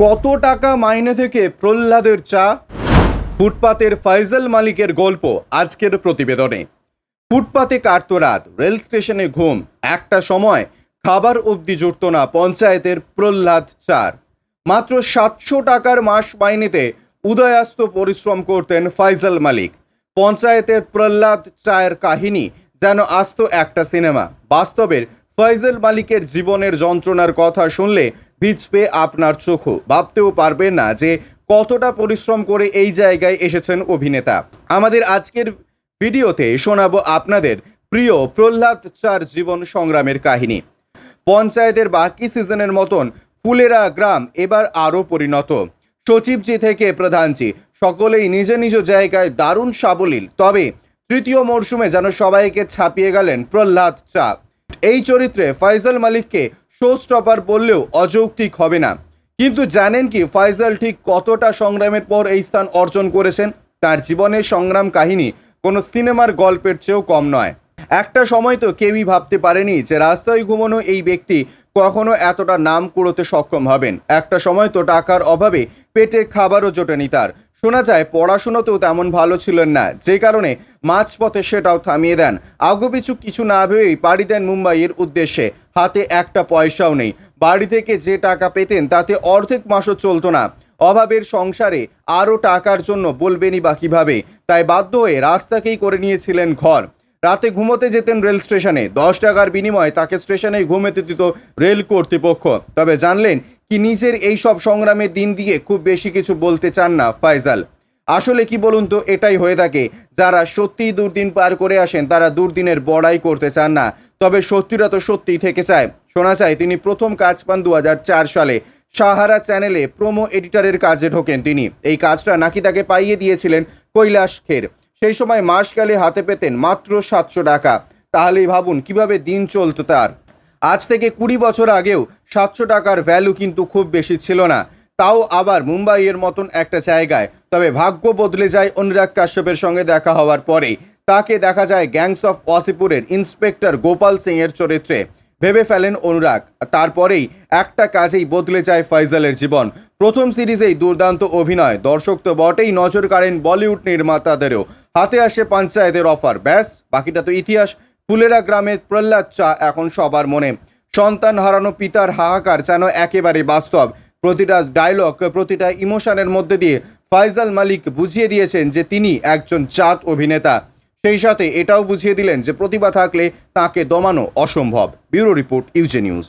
কত টাকা মাইনে থেকে প্রহ্লাদের চা? ফুটপাতের ফাইজাল মালিকের গল্প আজকের প্রতিবেদনে। ফুটপাতে কাটতো রাত, রেল স্টেশনে ঘুম, একটা সময় খাবার অবধি জুটত না পঞ্চায়েতের প্রহ্লাদ চার। মাত্র সাতশো টাকার মাস মাইনেতে উদয়াস্ত পরিশ্রম করতেন ফাইজাল মালিক। পঞ্চায়েতের প্রহ্লাদ চায়ের কাহিনী যেন আস্ত একটা সিনেমা। বাস্তবের ফয়জল মালিকের জীবনের যন্ত্রণার কথা শুনলে ভিজবে আপনার চোখও। ভাবতেও পারবেন না যে কতটা পরিশ্রম করে এই জায়গায় এসেছেন অভিনেতা। আমাদের আজকের ভিডিওতে শোনাবো আপনাদের প্রিয় প্রহ্লাদ চার জীবন সংগ্রামের কাহিনী। পঞ্চায়েতের বাকি সিজনের মতন ফুলেরা গ্রাম এবার আরও পরিণত। সচিবজি থেকে প্রধানজি, সকলেই নিজ নিজ জায়গায় দারুণ সাবলীল। তবে তৃতীয় মরশুমে যেন সবাইকে ছাপিয়ে গেলেন প্রহ্লাদ চা। এই চরিত্রে ফয়জল মালিককে শো স্টপার বললেও অযৌক্তিক হবে না। কিন্তু জানেন কি ফয়জল ঠিক কতটা সংগ্রামের পর এই স্থান অর্জন করেছেন? তার জীবনের সংগ্রাম কাহিনী কোনো সিনেমার গল্পের চেয়েও কম নয়। একটা সময় তো কেউই ভাবতে পারেনি যে রাস্তায় ঘুমানো এই ব্যক্তি কখনো এতটা নাম কুড়োতে সক্ষম হবেন। একটা সময় তো টাকার অভাবে পেটে খাবারও জোটেনি তার। শোনা যায়, পড়াশুনোতেও তেমন ভালো ছিলেন না। যে কারণে মাঝপথে সেটাও থামিয়ে দেন। আগুপিছু কিছু না ভেবেই পাড়ি দেন মুম্বাইয়ের উদ্দেশ্যে। হাতে একটা পয়সাও নেই। বাড়ি থেকে যে টাকা পেতেন, তাতে অর্ধেক মাসও চলতো না। অভাবের সংসারে আরও টাকার জন্য বলবেনই বা কীভাবে? তাই বাধ্য হয়ে রাস্তাকেই করে নিয়েছিলেন ঘর। রাতে ঘুমোতে যেতেন রেল স্টেশনে। দশ টাকার বিনিময়ে তাকে স্টেশনে ঘুমেতে দিত রেল কর্তৃপক্ষ। তবে জানলেন কি নিজের এই সব সংগ্রামের দিন দিয়ে খুব বেশি কিছু বলতে চান না ফাইজাল। আসলে কি বলুন তো, এটাই হয়ে থাকে। যারা সত্যিই দুর্দিন পার করে আসেন, তারা দুর্দিনের বড়াই করতে চান না। তবে সত্যিটা তো সত্যিই থেকে চায়। শোনা যায়, তিনি প্রথম কাজ পান দু হাজার চার সালে। সাহারা চ্যানেলে প্রোমো এডিটরের কাজে ঢোকেন তিনি। এই কাজটা নাকি তাকে পাইয়ে দিয়েছিলেন কৈলাস খের। সেই সময় মাস গেলে হাতে পেতেন মাত্র সাতশো টাকা। তাহলেই ভাবুন, কীভাবে দিন চলতো তার। আজ থেকে কুড়ি বছর আগেও সাতশো টাকার ভ্যালু কিন্তু খুব বেশি ছিল না। তাও আবার মুম্বাইয়ের মতন একটা জায়গায়। তবে ভাগ্য বদলে যায় অনুরাগ কাশ্যপের সঙ্গে দেখা হওয়ার পরেই। তাকে দেখা যায় গ্যাংস অফ ওয়াসিপুরের ইন্সপেক্টর গোপাল সিং এর চরিত্রে। ভেবে ফেলেন অনুরাগ। তারপরেই একটা কাজেই বদলে যায় ফয়জালের জীবন। প্রথম সিরিজেই দুর্দান্ত অভিনয়। দর্শক তো বটেই নজর কাড়েন বলিউড নির্মাতাদেরও। হাতে আসে পঞ্চায়েতের অফার। ব্যাস, বাকিটা তো ইতিহাস। ফুলেরা গ্রামের প্রহ্লাদ চা এখন সবার মনে। সন্তান হারানো পিতার হাহাকার যেন একেবারে বাস্তব। প্রতিটা ডায়লগ প্রতিটা ইমোশনের মধ্যে দিয়ে ফাইজাল মালিক বুঝিয়ে দিয়েছেন যে তিনি একজন জাত অভিনেতা। সেই সাথে এটাও বুঝিয়ে দিলেন যে প্রতিভা থাকলে তাকে দমানো অসম্ভব। ব্যুরো রিপোর্ট, ইউজে নিউজ।